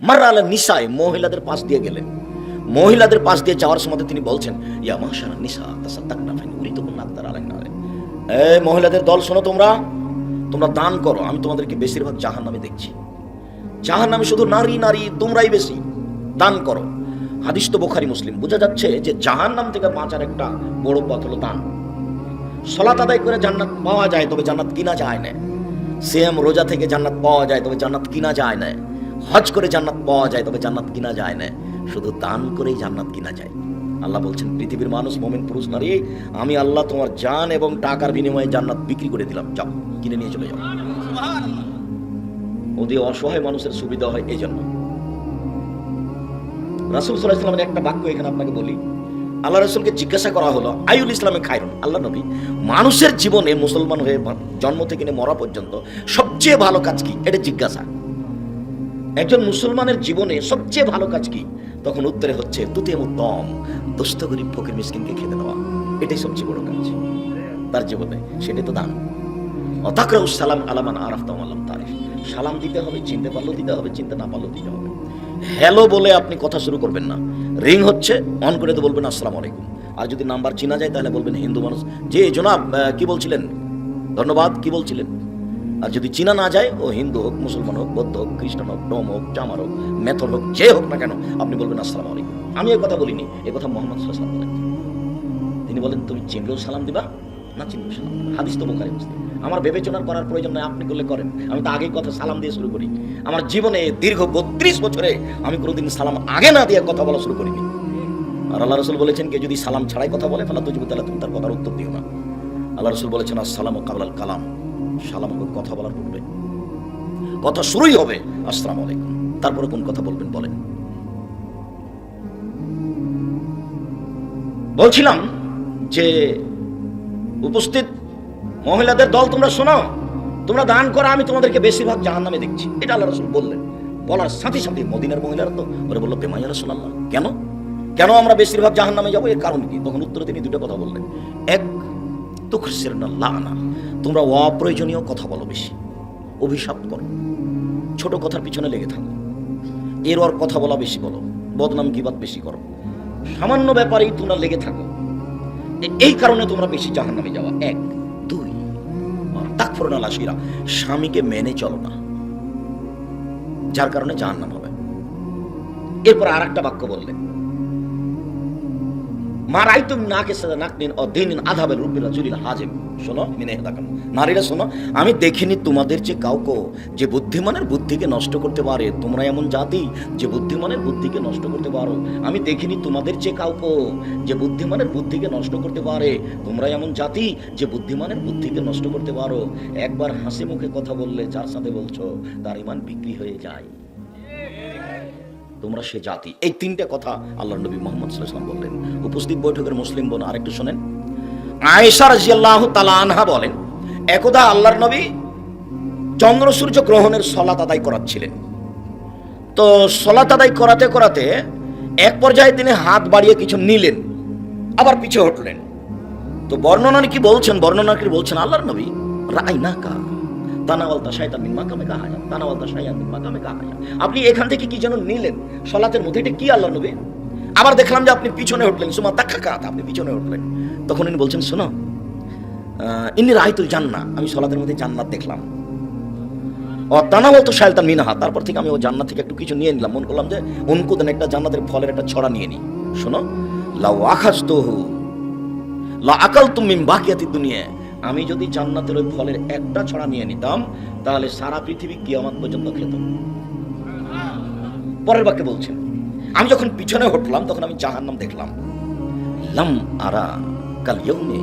মার্রা আলা মহিলাদের পাশ দিয়ে গেলেন। মহিলাদের পাশ দিয়ে যাওয়ার সময় তিনি বলছেন, ইয়া মাশারা নিসা, তাসাদ্দাকনা, ফাইন উরিতুকুন আকদার আলাইনা এ মহিলাদের দল, শোনো তোমরা তোমরা দান করো, আমি তোমাদেরকে বেশিরভাগ জাহান্নামে দেখছি। জাহান্নামে শুধু নারী নারী, তোমরাই বেশি দান করো। হাদিস তো বোখারি, মুসলিম। বোঝা যাচ্ছে যে জাহান্নাম থেকে বাঁচার একটা বড় পথ হলো দান। সলাত আদায় করে জান্নাত পাওয়া যায়, তবে জান্নাত কিনা যায় না। সেম রোজা থেকে জান্নাত পাওয়া যায়, তবে জান্নাত কিনা যায় না। হজ করে জান্নাত পাওয়া যায়, তবে জান্নাত কিনা যায় না। শুধু দান করেই জান্নাত কিনা যায়। আল্লাহ বলছেন, পৃথিবীর মানুষ, মোমেন, পুরুষ, নারী, আমি আল্লাহ তোমার জান এবং টাকার বিনিময়ে জান্নাত বিক্রি করে দিলাম। যাও, কিনে নিয়ে চলে যাও। ওদের অসহায় মানুষের সুবিধা হয় এই জন্য রাসুল সাল্লাহ ইসলামের একটা বাক্য এখানে আপনাকে বলি। আল্লাহ রসুলকে জিজ্ঞাসা করা হলো আইউল ইসলামে খায়রুন? আল্লাহ নবী, মানুষের জীবনে মুসলমান হয়ে জন্ম থেকে মরা পর্যন্ত সবচেয়ে ভালো কাজ কি? এটা জিজ্ঞাসা। একজন মুসলমানের জীবনে সবচেয়ে ভালো কাজ কি? তখন উত্তরে হচ্ছে তুতে দম দুস্থ গরিব ফকির মিসকিনকে খেতে দেওয়া। এটাই সবচেয়ে বড় কাজ। তার জীবনে সেটাই তো দান। অতাকরাউ সালাম আলামান আরাফতাম আলাম তারিফ। সালাম দিতে হবে, চিনতে পারলেও দিতে হবে, চিনতে না পারলেও দিতে হবে। হ্যালো বলে আপনি কথা শুরু করবেন না। রিং হচ্ছে, অন করে তো বলবেন, আসসালামু আলাইকুম। আর যদি নাম্বার চিনা যায়, তাহলে বলবেন, হিন্দু মানুষ। যে জনাব কি বলছিলেন? ধন্যবাদ, কি বলছিলেন? আর যদি চিনা না যায়, ও হিন্দু হোক, মুসলমান হোক, বৌদ্ধ হোক, খ্রিস্টান হোক ডোম হোক চামার হোক, মেথর হোক, যে হোক না কেন, আপনি বলবেন আসসালাম আলাইকুম। আমি এই কথা বলিনি, এ কথা মোহাম্মদ সাল্লাম বলেন। তিনি বলেন, তুমি চিনলেও সালাম দিবা না চিনলেও সালাম হাদিস তো বোখারি, মুসলিম। আমার বিবেচনা করার প্রয়োজন নয় আপনি করলে করেন। আমি তো আগেই কথা সালাম দিয়ে শুরু করি। আমার জীবনে দীর্ঘ বত্রিশ বছরে আমি কোনোদিন সালাম আগে না দিয়ে কথা বলা শুরু করিনি। আর আল্লাহ রসুল বলেছেন, কে যদি সালাম ছাড়াই কথা বলে ফেলা তুজি তাহলে তুমি তার কথার উত্তর দিও না। আল্লাহ রসুল বলেছেন, আসসালাম ও কাবলাল কালাম। সালাম কথা বলার পূর্বে। কথা শুরুই হবে, আসসালামু আলাইকুম। তারপরে কোন কথা বলবেন বলেন। বলছিলাম যে উপস্থিত মহিলাদের দল তোমরা শোনো তোমরা দান করো, আমি তোমাদেরকে বেশিরভাগ জাহান নামে দেখছি। এটা আল্লাহ রসুল বললেন। বলার সাথে সাথে মদিনার মহিলারা তো ওরা বলল বেমাইয়া রসুল আল্লাহ কেন? কেন আমরা বেশিরভাগ জাহান নামে যাব? এর কারণ কি? তখন উত্তরে তিনি দুটো কথা বললেন। এক তুখসির লানা। তোমরা অপ্রয়োজনীয় কথা বলো বেশি। অভিশাপ করো। ছোট কথার পিছনে লেগে থাকো। এর ওর কথা বলা বেশি বলো। বদনাম কিবাদ বেশি করো। সামান্য ব্যাপারেই তোমরা লেগে থাকো। এই কারণে তোমরা বেশি জাহান নামে যাওয়া। এক। দুই। তাক ফোরনা লাশিরা স্বামীকে মেনে চলো না। যার কারণে জাহান নাম হবে। এরপর আর একটা বাক্য বললেন মারাই তুমি নাকে সাদা নাক নিন দিন আধাবের রুবিলা জুলিল হাজেম। শোনো, মিনে নারীরা, শোনো, আমি দেখিনি তোমাদের যে কাউকে যে বুদ্ধিমানের বুদ্ধিকে নষ্ট করতে পারে। তোমরা এমন জাতি যে বুদ্ধিমানের বুদ্ধিকে নষ্ট করতে পারো। আমি দেখিনি তোমাদের যে কাউকে যে বুদ্ধিমানের বুদ্ধিকে নষ্ট করতে পারে। তোমরা এমন জাতি যে বুদ্ধিমানের বুদ্ধিকে নষ্ট করতে পারো। একবার হাসি মুখে কথা বললে যার সাথে বলছো, তার ইমান বিক্রি হয়ে যায়। তোমরা সে জাতি। এই তিনটে কথা আল্লাহ নবী মোহাম্মদ সাল্লাম বললেন। উপস্থিত বৈঠকের মুসলিম বোন আরেকটু শোনেন। আয়েশা রাজিয়াল্লাহ তালা আনহা বলেন, একদা আল্লাহর নবী চন্দ্র সূর্য গ্রহণের সলাত আদায় করাচ্ছিলেন। তো সলাত আদায় করাতে করাতে এক পর্যায়ে তিনি হাত বাড়িয়ে কিছু নিলেন, আবার পিছে হটলেন তো বর্ণনা কি বলছেন? বর্ণনা কি বলছেন? আল্লাহর নবী রাই না কা তানাওয়ালতা শায়তান মিন মাকামে কাহা যায় তানাওয়ালতা শায়ান মিন মাকামে কাহা যায় আপনি এখান থেকে কি যেন নিলেন? সলাতের মধ্যে এটা কি আল্লাহ নবী? আবার দেখলাম যে আপনি পিছনে উঠলেন, সুমা তাক্ষা কাত আপনি পিছনে উঠলেন। তখন ইনি বলছেন, শোনো ইনি রাহিতুল জান্না আমি সলাতের মধ্যে জান্নাত দেখলাম। ও তানা বলতো শায়তান মিনাহা, তারপর থেকে আমি ও জান্নাত থেকে একটু কিছু নিয়ে নিলাম। মনে করলাম যে উনকুদেন একটা জান্নাতের ফলের একটা ছড়া নিয়ে নিই। শোনো, লাউ আখাস তোহু লা আকাল তুমি বাকিয়াতি দুনিয়া আমি যদি জান্নাতের ওই ফলের একটা ছড়া নিয়ে নিতাম, তাহলে সারা পৃথিবী কিয়ামত পর্যন্ত খেত। পরের বাক্যে বলছেন, আমি যখন পিছনে হটলাম, তখন আমি জাহান্নাম দেখলাম। লাম আরা কাল ইয়ৌমে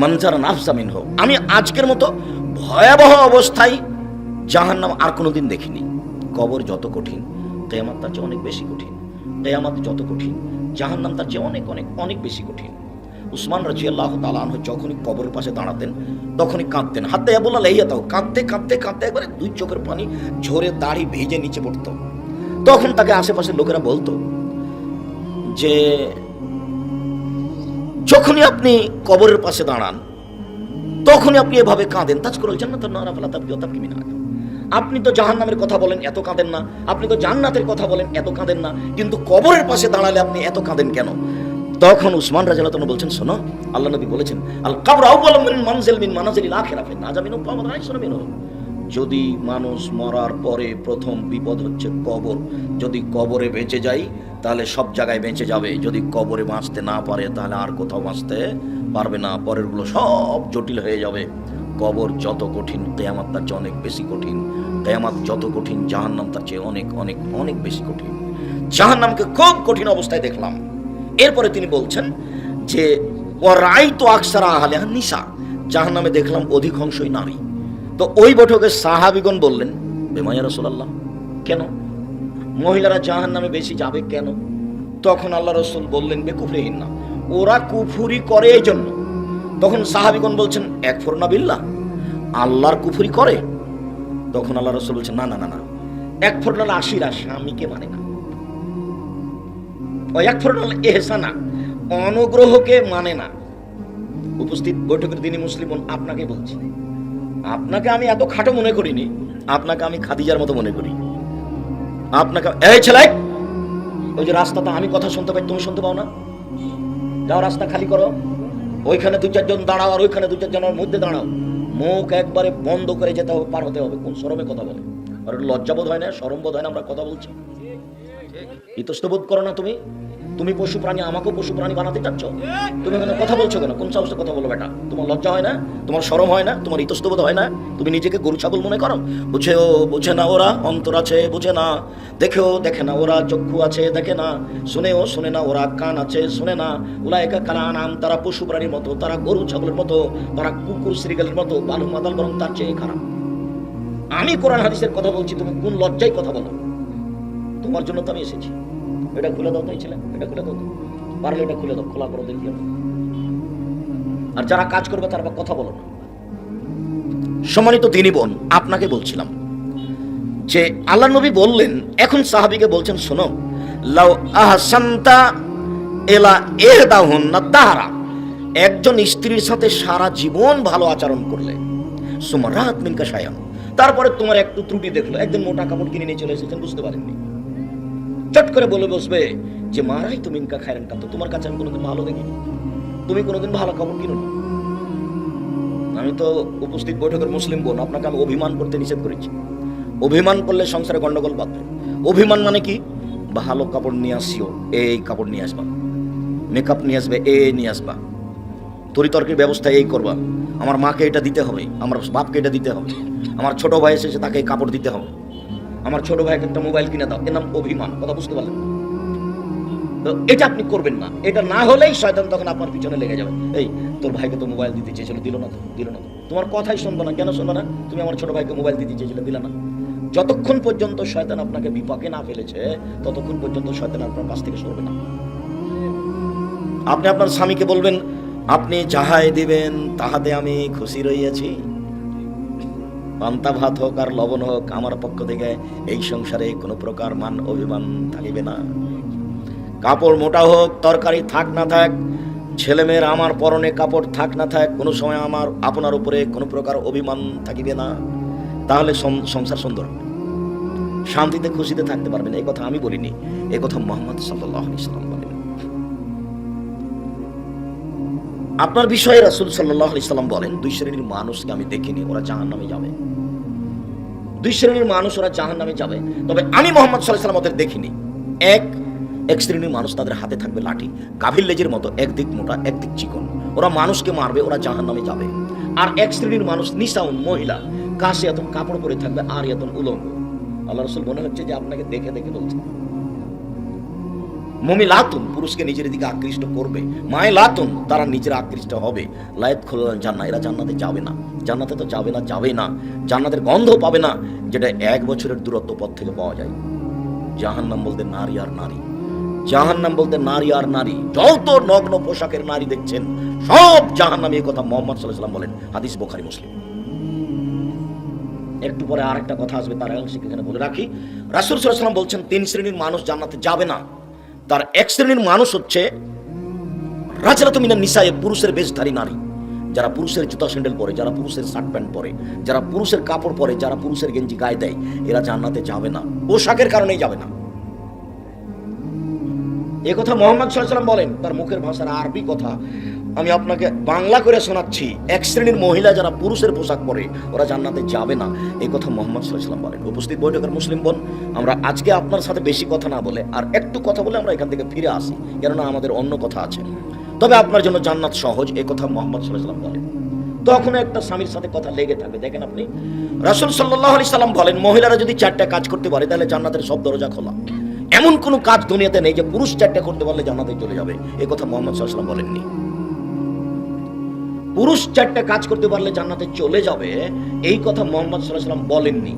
মনজার নাফসামিন হোক আমি আজকের মতো ভয়াবহ অবস্থায় জাহান্নাম আর কোনোদিন দেখিনি। কবর যত কঠিন, কেয়ামাত তার চেয়ে অনেক বেশি কঠিন। কেয়ামাত যত কঠিন, জাহান্নাম তার চেয়ে অনেক অনেক অনেক বেশি কঠিন। উসমান রাজি আল্লাহ তালাহ যখনই কবরের পাশে দাঁড়াতেন, তখনই কাঁদতেন। হাতে বলা লেইয়া তাও কাঁদতে কাঁদতে কাঁদতে একবারে দুই চোখের পানি ঝরে দাড়ি ভেজে নিচে পড়তো। তখন তাকে আশেপাশের লোকেরা বলতো যে, যখনই আপনি কবরের পাশে দাঁড়ান, তখনই আপনি এভাবে কাঁদেন। তাজ করে জান্নাত নারা ফালা তাবকি তাবকি মিনা আপনি তো জাহান্নামের কথা বলেন, এত কাঁদেন না। আপনি তো জান্নাতের কথা বলেন, এত কাঁদেন না। কিন্তু কবরের পাশে দাঁড়ালে আপনি এত কাঁদেন কেন? তখন উসমান রাজালাতন বলছেন, শোনো, আল্লাহ নবী বলেছেন, আল কাবর আউয়াল মিন মানজিল মিন মানাজিল আখিরা ফিন নাজামিনু পাওয়া আইসরা মিনু যদি মানুষ মরার পরে প্রথম বিপদ হচ্ছে কবর, যদি কবরে বেঁচে যাই, তাহলে সব জায়গায় বেঁচে যাবে। যদি কবরে বাঁচতে না পারে, তাহলে আর কোথাও বাঁচতে পারবে না। পরেরগুলো সব জটিল হয়ে যাবে। কবর যত কঠিন, কেয়ামাত তার চেয়ে অনেক বেশি কঠিন। কেয়ামাত যত কঠিন, জাহান্নাম তার চেয়ে অনেক অনেক অনেক বেশি কঠিন। জাহান্নামকে খুব কঠিন অবস্থায় দেখলাম। এরপরে তিনি বলছেন যে ও রাই তো আকসারা আহলে নিশা জাহান্নামে দেখলাম অধিকাংশই নারী। তো ওই বৈঠকে সাহাবিগণ বললেন বেমাইয়া রসুল্লাহ কেন? মহিলারা জাহান নামে বেশি যাবে কেন? তখন আল্লাহ রসুল বললেন বেকুফরিহীন না, ওরা কুফুরি করে এই জন্য তখন সাহাবিগণ বলছেন এক ফোরনা বিল্লাহ, আল্লাহর কুফুরি করে? তখন আল্লাহ রসুল বলছেন, না না না না এক ফোরনাল আশিরা স্বামীকে মানে না? এহসানা, অনুগ্রহকে মানে না। উপস্থিত বৈঠকের দিনই মুসলিম আপনাকে বলছি। আপনাকে আমি এত খাটো মনে করিনি, আপনাকে আমি খাদিজার মতো মনে করি। আপনাকে এই ছেলে! ওই যে রাস্তাটা, আমি কথা শুনতে পাই, তুমি শুনতে পাও না? যাও রাস্তা খালি করো। ওইখানে দু চারজন দাঁড়াও আর ওইখানে দু চারজনের মধ্যে দাঁড়াও। মুখ একবারে বন্ধ করে যেতে হবে, পার হতে হবে। কোন সরমে কথা বলে? আর লজ্জাবোধ হয় না? সরম বোধ হয় না আমরা কথা বলছি? ইতস্ত বোধ করো না তুমি। তুমি পশু প্রাণী আমাকেও পশু প্রাণী বানাতে চাচ্ছ? তুমি এখানে কথা বলছো কেন? কোন সাহসে কথা বলো বেটা? তোমার লজ্জা হয় না? তোমার শরম হয় না? তোমার ইতস্তবোধ হয় না? তুমি নিজেকে গরু ছাগল মনে করো? বুঝেও বুঝে না ওরা, অন্তর আছে, বুঝে না। দেখেও দেখে না ওরা, চক্ষু আছে, দেখে না। শুনেও শুনে না ওরা, কান আছে, শুনে না। ওরা একা কালা নাম তারা পশু প্রাণীর মতো, তারা গরু ছাগলের মতো, তারা কুকুর শ্রীগালের মতো, বালু মাদাল বরং তার চেয়ে খারাপ। আমি কোরআন হাদিসের কথা বলছি, তুমি কোন লজ্জায় কথা বলো? তোমার জন্য তো আমি এসেছি। এটা খুলে দাও তাই ছিলেন এটা খুলে দাও তো। পারলে এটা খুলে দাও, খোলা করো দেখি আর যারা কাজ করবে তারা আবার কথা বলো না। সম্মানিত তিনি বোন, আপনাকে বলছিলাম যে আল্লাহ নবী বললেন, এখন সাহাবিকে বলছেন, শোনো, লাউ আহসান্তা এলা এহদাহুন না তাহারা। একজন স্ত্রীর সাথে সারা জীবন ভালো আচরণ করলে সুমারাত মিনকা সায়ান তারপরে তোমার একটু ত্রুটি দেখল, একদিন মোটা কাপড় কিনে নিয়ে চলে এসেছেন, বুঝতে পারেননি। চট করে বলে বসবে যে, মারাই তুমি ইনকা খায়রান কাতো তোমার কাছে আমি কোনোদিন ভালো দেখিনি তুমি কোনোদিন ভালো কাপড় কিনো আমি তো উপস্থিত বৈঠকের মুসলিম বোন, আপনাকে আমি অভিমান করতে নিষেধ করেছি। অভিমান করলে সংসারে গন্ডগোল বাঁধবে। অভিমান মানে কি? ভালো কাপড় নিয়ে আসিও, এই কাপড় নিয়ে আসবা। মেকআপ নিয়ে আসবে, এ নিয়ে আসবা। তরিতর্কের ব্যবস্থা এই করবা। আমার মাকে এটা দিতে হবে, আমার বাপকে এটা দিতে হবে। আমার ছোট ভাই এসেছে তাকে এই কাপড় দিতে হবে। আমার ছোট ভাইকে একটা মোবাইল কিনে দাও। এর নাম অভিমান। কথা বুঝতে পারলেন? তো এটা আপনি করবেন না। এটা না হলেই শয়তান তখন আপনার পিছনে লেগে যাবে। এই, তোর ভাইকে তো মোবাইল দিতে চেয়েছিল, দিল না তো, দিল না তোমার কথাই শুনব না। কেন শুনব না? তুমি আমার ছোট ভাইকে মোবাইল দিতে চেয়েছিলে, দিলে না। যতক্ষণ পর্যন্ত শয়তান আপনাকে বিপাকে না ফেলেছে, ততক্ষণ পর্যন্ত শয়তান আপনার কাছ থেকে সরবে না। আপনি আপনার স্বামীকে বলবেন, আপনি যাহাই দিবেন, তাহাতে আমি খুশি রইয়াছি। পান্তা ভাত হোক আর লবণ হোক, আমার পক্ষ থেকে এই সংসারে কোনো প্রকার মান অভিমান থাকিবে না। কাপড় মোটা হোক, তরকারি থাক না থাক, ছেলেমেয়ের আমার পরনে কাপড় থাক না থাক, কোনো সময় আমার, আপনার উপরে কোনো প্রকার অভিমান থাকিবে না। তাহলে সংসার সুন্দর হবে। শান্তিতে খুশিতে থাকতে পারবেন, এই কথা আমি বলিনি, এই কথা মোহাম্মদ সাল্লাহ ইসলাম বলেন। আপনার বিষয়ে রাসুল সাল্লাহ ইসলাম বলেন, দুই শ্রেণির মানুষকে আমি দেখিনি, ওরা জাহান নামে যাবে। দুই শ্রেণির মানুষ ওরা জাহান নামে যাবে। তবে আমি মোহাম্মদ সাল্লাহ ওদের দেখিনি। এক এক শ্রেণির মানুষ তাদের হাতে থাকবে লাঠি। গাভীর লেজের মতো, একদিক মোটা, একদিক চিকন। ওরা মানুষকে মারবে, ওরা জাহান নামে যাবে। আর এক শ্রেণির মানুষ নিশাউন মহিলা কাশে এত কাপড় পরে থাকবে আর এত উলঙ্গ আল্লাহ রসুল মনে হচ্ছে যে আপনাকে দেখে দেখে বলছে। মমি লাতুন পুরুষকে নিজের দিকে আকৃষ্ট করবে। মায় লাতুন, তারা নিজের আকৃষ্ট হবে। লায়ত খোল জান্না এরা জান্নাতে যাবে না। জান্নাতে তো যাবে না যাবে না। জান্নাতের গন্ধ পাবে না, যেটা এক বছরের দূরত্ব পথ থেকে পাওয়া যায়। জাহান্নাম বলতে নারী আর নারী। জাহান্নাম বলতে নারী আর নারী। যত নগ্ন পোশাকের নারী দেখছেন, সব জাহান্নামী এই কথা মোহাম্মদ সাল্লাহ বলেন, হাদিস বোখারি, মুসলিম। একটু পরে আরেকটা কথা আসবে, তার সেখানে বলে রাখি। রাসুল সাল্লাম বলছেন, তিন শ্রেণির মানুষ জান্নাতে যাবে না। তার এক শ্রেণির মানুষ হচ্ছে রাজরাত মিনা নিসায়ে, পুরুষের বেশধারী নারী। যারা পুরুষের জুতা স্যান্ডেল পরে, যারা পুরুষের শার্ট প্যান্ট পরে, যারা পুরুষের কাপড় পরে, যারা পুরুষের গেঞ্জি গায়ে দেয়, এরা জান্নাতে যাবে না। পোশাকের কারণেই যাবে না। এ কথা মোহাম্মদ সাল্লাম বলেন, তার মুখের ভাষার আরবি কথা আমি আপনাকে বাংলা করে শোনাচ্ছি। এক শ্রেণির মহিলা যারা পুরুষের পোশাক পরে, ওরা জান্নাতে যাবে না। এই কথা মোহাম্মদ সাল্লাম বলেন। উপস্থিত বৈঠকের মুসলিম বোন, আমরা আজকে আপনার সাথে বেশি কথা না বলে আর একটু কথা বলে আমরা এখান থেকে ফিরে আসি, কেননা আমাদের অন্য কথা আছে। তবে আপনার জন্য জান্নাত সহজ এ কথা মোহাম্মদ সাল্লাম বলেন। তখন একটা স্বামীর সাথে কথা লেগে থাকবে দেখেন আপনি, রাসুল সাল্লাহ আলি সাল্লাম বলেন, মহিলারা যদি চারটা কাজ করতে পারে, তাহলে জান্নাতের সব দরজা খোলা। এমন কোনো কাজ দুনিয়াতে নেই যে পুরুষ চারটা করতে পারলে জান্নাতে চলে যাবে। এ কথা মোহাম্মদ সাল্লাম বলেননি। পুরুষ চারটা কাজ করতে পারলে জান্নাতে চলে যাবে, এই কথা মোহাম্মদ সাল্লাহ সাল্লাম বলেননি।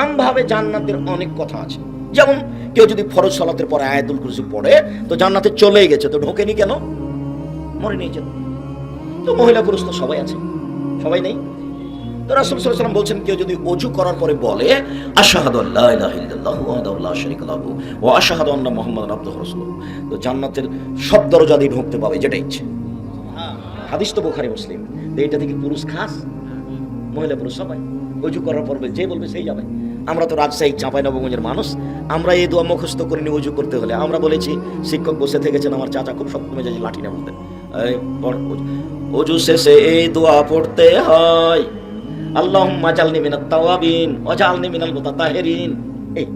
আমভাবে জান্নাতের অনেক কথা আছে। যেমন, কেউ যদি ফরজ সালাতের পরে আয়াতুল কুরসি পড়ে, তো জান্নাতে চলেই গেছে, তো ঢোকেনি কেন? মরে নিয়েছে তো মহিলা পুরুষ তো সবাই আছে। সবাই নেই। তো রাসূল ওয়াসাল্লাম বলছেন, কেউ যদি অজু করার পরে বলে, আশহাদু আল্লা ইলাহা ইল্লাল্লাহু তো জান্নাতের সব দরজা দিয়ে ঢুকতে পাবে যেটা ইচ্ছে। হাদিস তো বুখারী, মুসলিম। এটা থেকে পুরুষ খাস, মহিলা পুরুষ সবাই। অজু করার পর্বে যে বলবে সেই যাবে। আমরা তো রাজশাহী নবগঞ্জের মানুষ। আমরা এই দোয়া মুখস্থ করিনি অজু করতে হলে। আমরা বলেছি, শিক্ষক বসে থেকেছেন, আমার চাচা খুব শক্ত মেজাজে লাঠি না বলতেন। এই অজু- শেষে এই দোয়া পড়তে হয়। আল্লাহ মাজালনি মিনাত তাওয়াবিন অজালনি মিনাল মুতাতাহিরিন। এই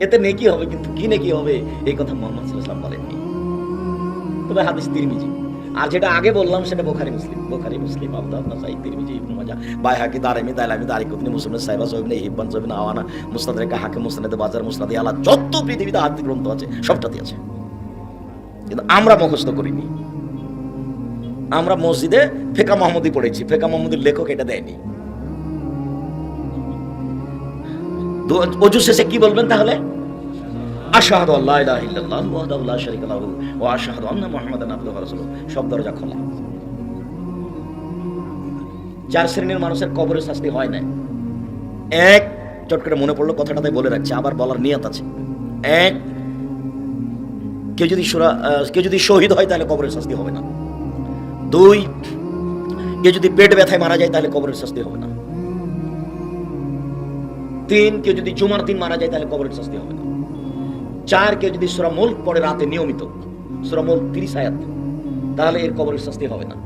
এতে নেকি হবে, কিন্তু কি নেকি হবে, এই কথা মোহাম্মদ সাল্লাল্লাহু আলাইহি বলেননি। তবে হাদিস তিরমিজি। আর যেটা আগে বললাম সেটা বোখারি মুসলিম। বোখারি মুসলিম আবদাদ নাসাই, তিরমিজি, ইবনে মাজাহ, বাইহাকি দারিমি দাইলামি, দারিকুতনি, মুসলিম, সাইবা সহিবনে হিব্বান সহিবনে আওয়ানা মুস্তাদরিকা হাকিম মুসনাদে বাজার মুসনাদে আলা, যত পৃথিবীতে হাদিস গ্রন্থ আছে, সবটাতে আছে। কিন্তু আমরা মুখস্থ করিনি। আমরা মসজিদে ফেকা মোহাম্মদি পড়েছি। ফেকা মোহাম্মদের লেখক এটা দেয়নি। অজু শেষে কি বলবেন তাহলে? আশহাদু আল্লা ইলাহা ইল্লাল্লাহু ওয়াহদাহু লা শারীকা লাহু ওয়া আশহাদু আন্না মুহাম্মাদান আবদুহু ওয়া রাসূলুহু। সব দরজা খোলা। চার শ্রেণির মানুষের কবরের শাস্তি হয় না এক, চট করে মনে পড়ল কথাটা তাই বলে রাখছি, আবার বলার নিয়ত আছে। এক, কেউ যদি কেউ যদি শহীদ হয় তাহলে কবরের শাস্তি হবে না। দুই, কেউ যদি পেট ব্যথায় মারা যায় তাহলে কবরের শাস্তি হবে না। তিন, কেউ যদি জুমার দিন মারা যায় তাহলে কবরের শাস্তি হবে না। চার কেউ যদি সুরা মুল্ক পড়ে রাতে নিয়মিত, সুরা তিরিশ আয়াত, তাহলে এর কবরের শাস্তি হবে না।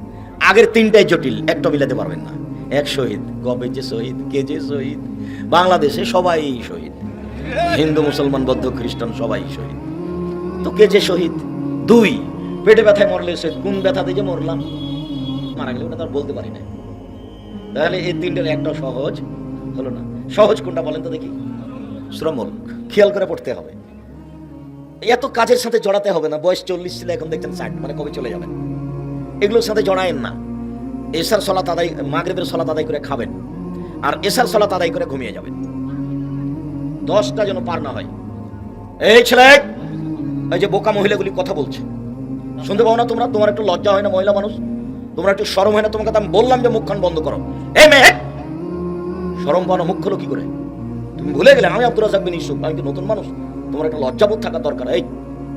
আগের তিনটাই জটিল, একটা মিলাতে পারবেন না। এক শহীদ, কবে যে শহীদ, কে যে শহীদ, বাংলাদেশে সবাই শহীদ। হিন্দু, মুসলমান, বৌদ্ধ, খ্রিস্টান সবাই শহীদ। তো কে যে শহীদ? দুই, পেটে ব্যথায় মরলে সে কোন ব্যথাতে যে মরলাম? মারা গেলে ওটা তো বলতে পারি না। তাহলে এই তিনটার একটা সহজ হলো না। সহজ কোনটা বলেন তো দেখি। শ্রমল খেয়াল করে পড়তে হবে। এত কাজের সাথে জড়াতে হবে না। বয়স চল্লিশ ছিল, এখন দেখছেন ষাট মানে কবে চলে যাবেন? এগুলোর সাথে জড়ায়েন না। এসার সলাত আদায়, মাগরেবের সলাত আদায় করে খাবেন। আর এসার সলাত আদায় করে ঘুমিয়ে যাবেন। দশটা যেন পার না হয়। এই ছেলে, এই যে বোকা মহিলাগুলি কথা বলছে। শুনতে পাও না তোমরা? তোমার একটু লজ্জা হয় না মহিলা মানুষ? তোমরা একটু সরম হয় না? তোমাকে আমি বললাম যে মুখখান বন্ধ করো। এই মেয়ে সরম পানো মুখ খোলো কি করে? তুমি ভুলে গেলে আমি আব্দুল রাজাক বিন আমি কি নতুন মানুষ? তোমার একটা লজ্জাবোধ থাকা দরকার। এই,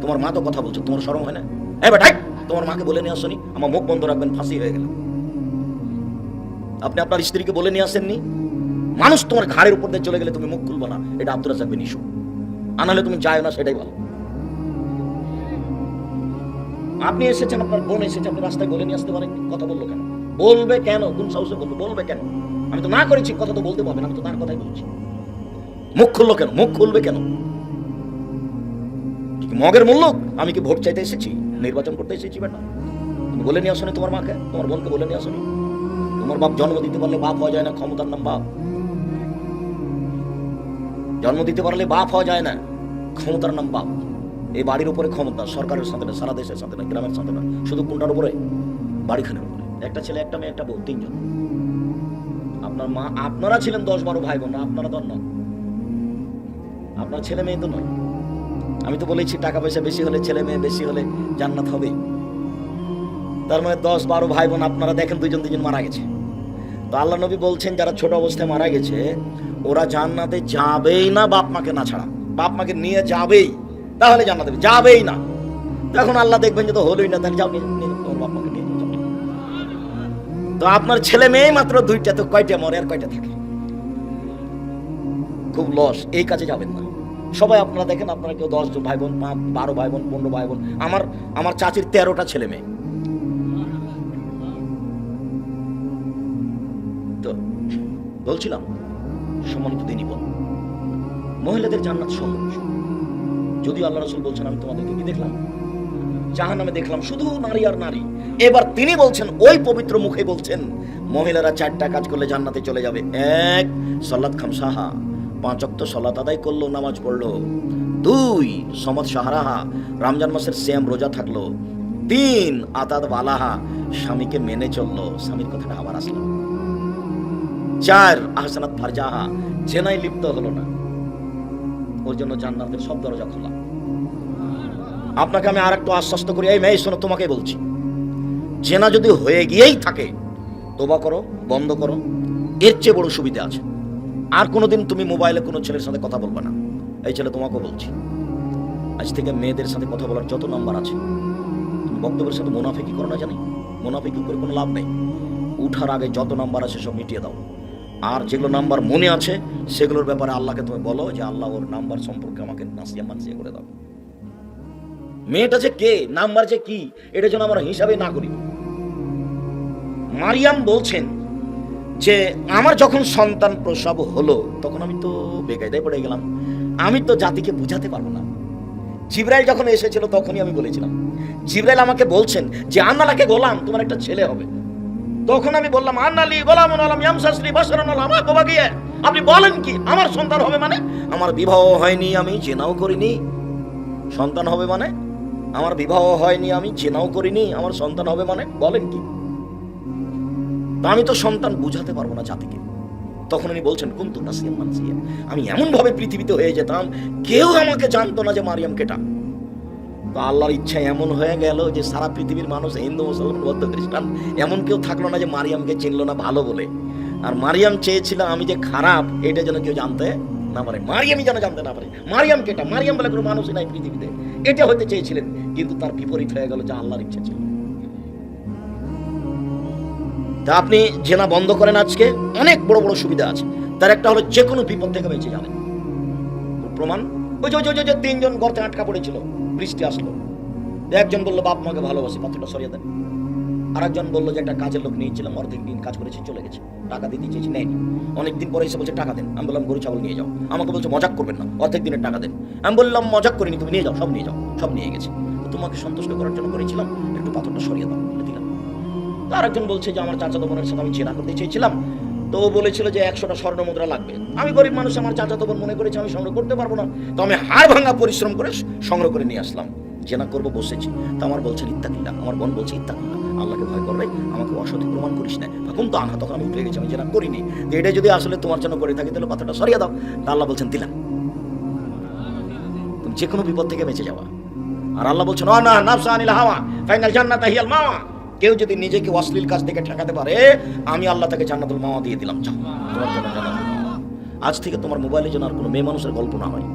তোমার মা তো কথা বলছো, তোমার সরম হয় না? এই বেটাই, তোমার মাকে বলে নিয়ে আসনি, আমার মুখ বন্ধ রাখবেন, ফাঁসি হয়ে গেল। আপনি আপনার স্ত্রীকে বলে নিয়ে আসেননি? মানুষ তোমার ঘাড়ের উপর দিয়ে চলে গেলে তুমি মুখ খুলবে না, এটা আব্দুল রাজাক বিন ইসুফ আনালে তুমি যায় না, সেটাই ভালো। আপনি এসেছেন, আপনার বোন এসেছে, আপনি রাস্তায় বলে নিয়ে আসতে পারেন কথা বলল কেন? বলবে কেন? কোন সাহসে বলবে? বলবে কেন? আমি তো না করেছি, কথা তো বলতে পারবেন, আমি তো তার কথাই বলছি। মুখ খুললো কেন? মুখ খুলবে কেন? মগের মূল্য? আমি কি ভোট চাইতে এসেছি? নির্বাচন করতে এসেছি বেটা। তুমি বলে নিয়ে আসনি তোমার মাকে, তোমার বোনকে বলে নিয়ে আসনি। তোমার বাপ জন্ম দিতে পারলে বাপ হওয়া যায় না, ক্ষমতার নাম বাপ। জন্ম দিতে পারলে বাপ হওয়া যায় না, ক্ষমতার নাম বাপ। এই বাড়ির উপরে ক্ষমতা, সরকারের সাথে না, সারা দেশের সাথে না, গ্রামের সাথে না, শুধু কোনটার উপরে? বাড়িখানের উপরে। একটা ছেলে, একটা মেয়ে, একটা বউ, তিনজন। আপনার মা, আপনারা ছিলেন দশ বারো ভাই বোন, আপনারা তো নন। আপনার ছেলে মেয়ে তো নয়। আমি তো বলেছি টাকা পয়সা বেশি হলে ছেলে মেয়ে বেশি হলে জান্নাত হবে। তার মানে দশ বারো ভাই বোন আপনারা দেখেন দুজন দুজন মারা গেছে। তো আল্লাহ নবী বলছেন, যারা ছোট অবস্থায় মারা গেছে, ওরা জান্নাতে যাবেই না, বাপ মাকে না ছাড়া। বাপ মাকে নিয়ে যাবেই, তাহলে জান্নাতে যাবেই না। তখন আল্লাহ দেখবেন যে তো হলোই না, তাহলে যাও বাপ মাকে নিয়ে তো আপনার ছেলে মেয়ে মাত্র দুইটা, তো কয়টা মরে আর কয়টা থাকে? খুব লস এই কাজে যাবেন না। সবাই আপনারা দেখেন, আপনারা কেউ দশ ভাই বোন বারো ভাই বোন পনেরো ভাই বোন আমার আমার চাচির তেরোটা ছেলে মেয়ে। তো বলছিলাম, সম্মানিত দিনই বল। মহিলাদের জান্নাত সহজ যদিও আল্লাহ রসুল বলছেন, আমি তোমাদেরকে কি দেখলাম? জাহান নামে দেখলাম শুধু নারী আর নারী। এবার তিনি বলছেন, ওই পবিত্র মুখে বলছেন, মহিলারা চারটা কাজ করলে জান্নাতে চলে যাবে। এক সলাদ খামসাহা। পাঁচ অক্ত সলাত আদায় করল, নামাজ পড়ল। দুই, সমত সাহারাহা, রমজান মাসের শ্যাম রোজা থাকল। তিন, আতাদ বালাহা, স্বামীকে মেনে চলল। স্বামীর কথাটা আবার আসলো। চার, আহসানাত ফারজাহা জেনাই লিপ্ত হলো না। ওর জন্য জান্নাতের সব দরজা খোলা। আপনাকে আমি আর একটু আশ্বস্ত করি, এই মেয়ে, শোনো, তোমাকে বলছি। জেনা যদি হয়ে গিয়েই থাকে, তোবা করো, বন্ধ করো, এর চেয়ে বড় সুবিধা আছে। আর কোনোদিন তুমি মোবাইলে কোনো ছেলের সাথে কথা বলবে না। এই ছেলে তোমাকে বলছি, আজ থেকে মেয়েদের সাথে কথা বলার যত নাম্বার আছে বক্তব্যের সাথে মোনাফেকি করো না জানি? মোনাফেকি করে কোনো লাভ নেই। উঠার আগে যত নাম্বার আছে সব মিটিয়ে দাও। আর যেগুলো নাম্বার মনে আছে, সেগুলোর ব্যাপারে আল্লাহকে তুমি বলো যে আল্লাহ ওর নাম্বার সম্পর্কে আমাকে নাসিয়া মানসিয়া করে দাও। মেয়েটা যে কে, নাম্বার যে কি, এটা যেন আমরা হিসাবে না করি। মারিয়াম বলছেন যে আমার যখন সন্তান প্রসব হলো, তখন আমি তো বেকায়দায় পড়ে গেলাম। আমি তো জাতিকে বুঝাতে পারব না। জিব্রাইল যখন এসেছিল, তখনই আমি বলেছিলাম, জিব্রাইল আমাকে বলছেন যে, আন্নালাকে গোলাম, তোমার একটা ছেলে হবে। তখন আমি বললাম, আন্নালি গোলাম আলাম ইয়ামসাসলি বাসারান আলাম বাবা গিয়ে, আপনি বলেন কি, আমার সন্তান হবে মানে? আমার বিবাহ হয়নি, আমি জেনাও করিনি। সন্তান হবে মানে? আমার বিবাহ হয়নি, আমি জেনাও করিনি, আমার সন্তান হবে মানে? বলেন কি? তা আমি তো সন্তান বুঝাতে পারব না জাতিকে। তখন উনি বলছেন, কুন্তু নাসিয়া মানসিয়া, আমি এমন ভাবে পৃথিবীতে হয়ে যেতাম, কেউ আমাকে জানতো না যে মারিয়াম কেটা। তো আল্লাহর ইচ্ছা এমন হয়ে গেল যে সারা পৃথিবীর মানুষ হিন্দু, মুসলমান, বৌদ্ধ, খ্রিস্টান, এমন কেউ থাকল না যে মারিয়ামকে চিনলো না ভালো বলে। আর মারিয়াম চেয়েছিল আমি যে খারাপ, এটা যেন কেউ জানতে না পারে। মারিয়ামই যেন জানতে না পারে। মারিয়াম কেটা, মারিয়াম বলে কোনো মানুষই নাই পৃথিবীতে। এটা হতে চেয়েছিলেন, কিন্তু তার বিপরীত হয়ে গেল যা আল্লাহর ইচ্ছা ছিল। তা আপনি জেনা বন্ধ করেন আজকে। অনেক বড় বড় সুবিধা আছে। তার একটা হলো যে কোনো বিপদ থেকে বেঁচে যাবেন। প্রমাণ? ওই যে যে- তিনজন গর্তে আটকা পড়েছিল। বৃষ্টি আসলো। একজন বলল, বাপ মাকে ভালোবাসি পাথরটা সরিয়ে দেন। আরেকজন বলল যে, একটা কাজের লোক নিয়েছিলাম, অর্ধেক দিন কাজ করেছে, চলে গেছে। টাকা দিতে চেয়েছি, নেয়নি। অনেকদিন পরে এসে বলছে, টাকা দেন। আমি বললাম, গরু, ছাগল নিয়ে যাও। আমাকে বলছে, মজাক করবেন না, অর্ধেক দিনের টাকা দেন। আমি বললাম, মজাক করিনি, তুমি নিয়ে যাও, সব নিয়ে যাও, সব নিয়ে গেছে। তোমাকে সন্তুষ্ট করার জন্য করেছিলাম, একটু পাথরটা সরিয়ে দাও। তো আরেকজন বলছে যে, আমার চাচাতো বোনের সাথে আমি চেনা করতে চেয়েছিলাম। তো ও বলেছিল যে, একশোটা স্বর্ণ মুদ্রা লাগবে। আমি গরিব মানুষ, আমার চাচাতো বোন মনে করেছে, আমি সংগ্রহ করতে পারব না। তো আমি হাড় ভাঙা পরিশ্রম করে সংগ্রহ করে নিয়ে আসলাম। জেনা করব, বসেছি। তো আমার বলছেন ইত্তাকিল্লা আমার বোন বলছে ইত্তাকিল্লা আল্লাহকে ভয় করবে, আমাকে অসতি প্রমাণ করিস না। তখন তো আনা তখন আমি উঠে গেছি, আমি জেনা করিনি। তো এটা যদি আসলে তোমার জন্য করে থাকি, তাহলে কথাটা সরিয়ে দাও। তা আল্লাহ বলছেন, দিলাম। যে কোনো বিপদ থেকে বেঁচে যাওয়া। আর আল্লাহ বলছেন "অ না নাফসা আনিল হাওয়া ফাইনাল জান্নাত হিয়াল মাওয়া। কেউ যদি নিজেকে অশ্লীল কাজ থেকে ঠেকাতে পারে, আমি আল্লাহ তাকে জান্নাতুল মাওয়া দিয়ে দিলাম। আজ থেকে তোমার মোবাইলে যেন আর কোনো মেয়ে মানুষের গল্প না হয়।